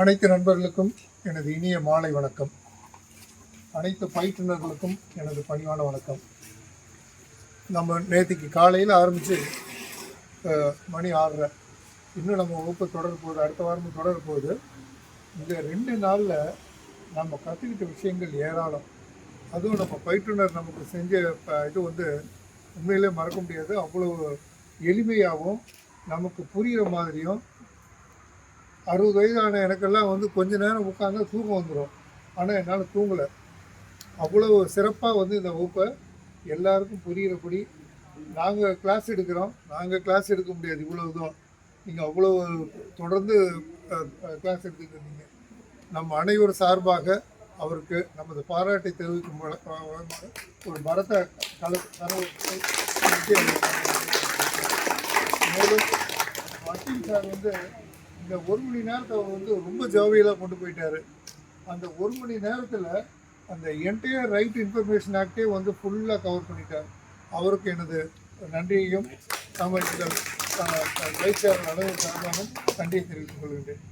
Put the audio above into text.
அனைத்து நண்பர்களுக்கும் எனது இனிய மாலை வணக்கம். அனைத்து பயிற்றுனர்களுக்கும் எனது பணிவான வணக்கம். நம்ம நேற்றுக்கு காலையில் ஆரம்பித்து மணி ஆறரை. இன்னும் நம்ம வகுப்பு தொடர போகுது அடுத்த வாரமும் தொடர போகுது. இந்த ரெண்டு நாளில் நம்ம கற்றுக்கிட்ட விஷயங்கள் ஏராளம். அதுவும் நம்ம பயிற்றுனர் நமக்கு செஞ்ச இது வந்து உண்மையிலே மறக்க முடியாது. அவ்வளோ எளிமையாகவும் நமக்கு புரிகிற மாதிரியும் அறுபது வயதான எனக்கெல்லாம் வந்து கொஞ்ச நேரம் உட்காந்து தூக்கம் வந்துடும் ஆனால் என்னால் தூங்கலை. அவ்வளோ சிறப்பாக வந்து இந்த வகுப்பை எல்லாருக்கும் புரிகிறபடி நாங்கள் கிளாஸ் எடுக்கிறோம். நாங்கள் கிளாஸ் எடுக்க முடியாது இவ்வளோ இதுவும் நீங்கள் அவ்வளோ தொடர்ந்து கிளாஸ் எடுத்துட்டு இருந்தீங்க. நம்ம அனைவர் சார்பாக அவருக்கு நமது பாராட்டை தெரிவிக்கும் ஒரு மரத்தை கல கனவு மேலும் வக்கீல் சார் வந்து இந்த ஒரு மணி நேரத்தை அவர் வந்து ரொம்ப ஜாவியலாக கொண்டு போயிட்டாரு. அந்த ஒரு மணி நேரத்தில் அந்த என்டையர் ரைட் இன்ஃபர்மேஷன் ஆக்டே வந்து ஃபுல்லாக கவர் பண்ணிட்டார். அவருக்கு எனது நன்றியையும் தமிழர்கள் இந்த அளவு சார்பாகவும் நன்றியை தெரிவித்துக் கொள்கின்றேன்.